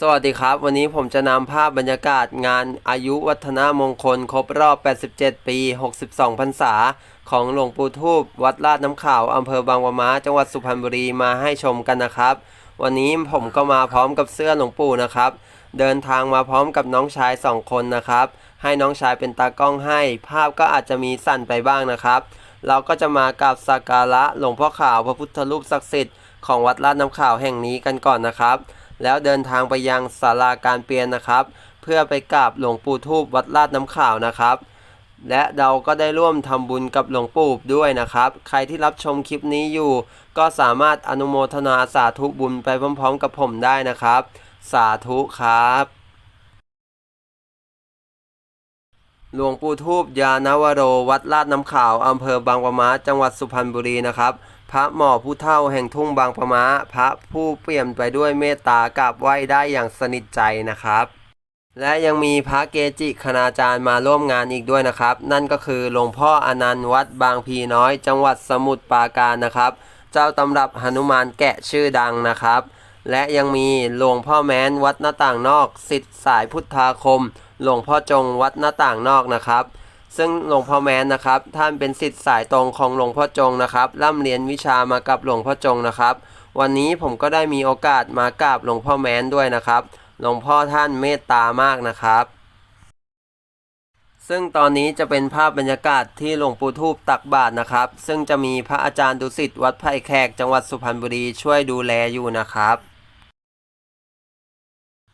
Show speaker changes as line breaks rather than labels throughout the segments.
สวัสดีครับ วันนี้ผมจะนำภาพบรรยากาศงานอายุวัฒนมงคลครบรอบ 87 ปี 62 พรรษา ของหลวงปู่ทูบวัดลาดน้ำขาวอำเภอบางปะมาจังหวัดสุพรรณบุรีมาให้ชมกันนะครับ วันนี้ผมก็มาพร้อมกับเสื้อหลวงปู่นะครับ เดินทางมาพร้อมกับน้องชายสองคนนะครับ ให้น้องชายเป็นตากล้องให้ ภาพก็อาจจะมีสั่นไปบ้างนะครับ เราก็จะมากราบสักการะหลวงพ่อขาวพระพุทธรูปศักดิ์สิทธิ์ของวัดลาดน้ำขาวแห่งนี้กันก่อนนะครับ แล้วเดินทางไปยังศาลาการเปลี่ยนนะครับ เพื่อไปกราบหลวงปู่ทูบวัดลาดน้ำขาวนะครับ และเราก็ได้ร่วมทำบุญกับหลวงปู่ด้วยนะครับ ใครที่รับชมคลิปนี้อยู่ ก็สามารถอนุโมทนาสาธุบุญไปพร้อมๆ กับผมได้นะครับ สาธุครับหลวงปู่ทูบยานวโร วัดลาดน้ำขาว อำเภอบางปะมาจังหวัดสุพรรณบุรีนะครับ พระหมอผู้เฒ่าแห่งทุ่งบางปะมาพระผู้เปี่ยมไปด้วยเมตตากราบไหว้ได้อย่างสนิทใจนะครับ และยังมีพระเกจิคณาจารย์มาร่วมงานอีกด้วยนะครับ นั่นก็คือหลวงพ่ออนันต์วัดบางพีน้อย จังหวัดสมุทรปราการนะครับ เจ้าตำรับหนุมานแกะชื่อดังนะครับ และยังมีหลวงพ่อแม้นวัดหน้าต่างนอกสิทธิ์สายพุทธาคม หลวงพ่อจงวัดหน้าต่างนอกนะครับ ซึ่งหลวงพ่อแม้นนะครับ ท่านเป็นสิทธิ์สายตรงของหลวงพ่อจงนะครับร่ำเรียนวิชามากับหลวงพ่อจงนะครับ วันนี้ผมก็ได้มีโอกาสมากราบหลวงพ่อแม้นด้วยนะครับ หลวงพ่อท่านเมตตามากนะครับ ซึ่งตอนนี้จะเป็นภาพบรรยากาศที่หลวงปู่ทูบตักบาตรนะครับ ซึ่งจะมีพระอาจารย์ดุสิตวัดไผ่แขกจังหวัดสุพรรณบุรีช่วยดูแลอยู่นะครับ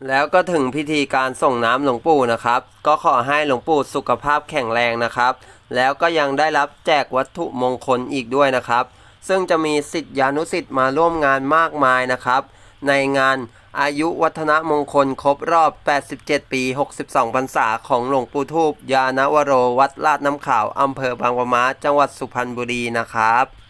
แล้วก็ถึงพิธีการส่งน้ำหลวงปู่นะครับ ก็ขอให้หลวงปู่สุขภาพแข็งแรงนะครับ แล้วก็ยังได้รับแจกวัตถุมงคลอีกด้วยนะครับ ซึ่งจะมีสิทธิานุสิทธิ์มาร่วมงานมากมายนะครับ ในงานอายุวัฒนมงคลครบรอบ 87 ปี 62 พรรษาของหลวงปู่ทูบยานวโรวัดลาดน้ำขาวอำเภอบางปะมาจังหวัดสุพรรณบุรีนะครับ